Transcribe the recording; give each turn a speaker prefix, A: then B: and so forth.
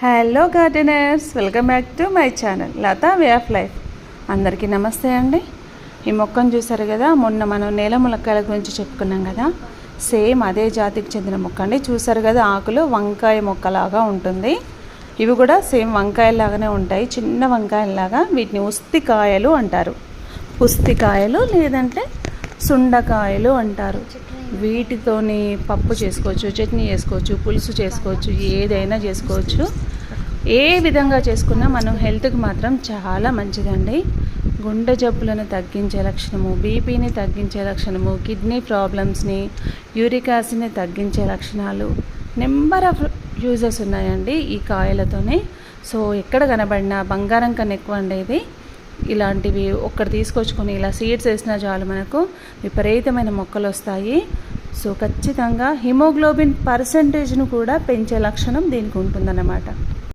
A: Hello gardeners welcome back to my channel Latha way of life. అందరికీ నమస్తే అండి. ఈ మొక్కను చూసారు కదా మొన్న మనం నేల ములక్కాయల గురించి చెప్పుకున్నాం కదా. సేమ్ అదే జాతికి చెందిన మొక్క అండి. చూసారు కదా ఆకులు వంకాయ మొక్కలాగా ఉంటుంది. ఇవి కూడా సేమ్ వంకాయలాగానే ఉంటాయి చిన్న వంకాయలాగా వీటిని ఉస్తికాయలు అంటారు. ఉస్తికాయలు లేదంటే సుండకాయలు అంటారు. వీటితోని పప్పు చేసుకోవచ్చు చట్నీ చేసుకోవచ్చు పులుసు చేసుకోవచ్చు ఏదైనా చేసుకోవచ్చు. ఏ విధంగా చేసుకున్నా మనం హెల్త్కి మాత్రం చాలా మంచిదండి. గుండె జబ్బులను తగ్గించే లక్షణము బీపీని తగ్గించే లక్షణము కిడ్నీ ప్రాబ్లమ్స్ని యూరిక్ యాసిడ్ని తగ్గించే లక్షణాలు నెంబర్ ఆఫ్ యూజెస్ ఉన్నాయండి ఈ కాయలతోనే. సో ఎక్కడ కనబడినా బంగారం కన్నా ఎక్కువ అండి ఇది. ఇలాంటివి ఒక్కటి తీసుకొచ్చుకొని ఇలా సీడ్స్ వేసినా చాలు మనకు. విపరీతమైన మొక్కలు వస్తాయి. సో ఖచ్చితంగా హిమోగ్లోబిన్ పర్సంటేజ్ను కూడా పెంచే లక్షణం దీనికి ఉంటుందన్నమాట.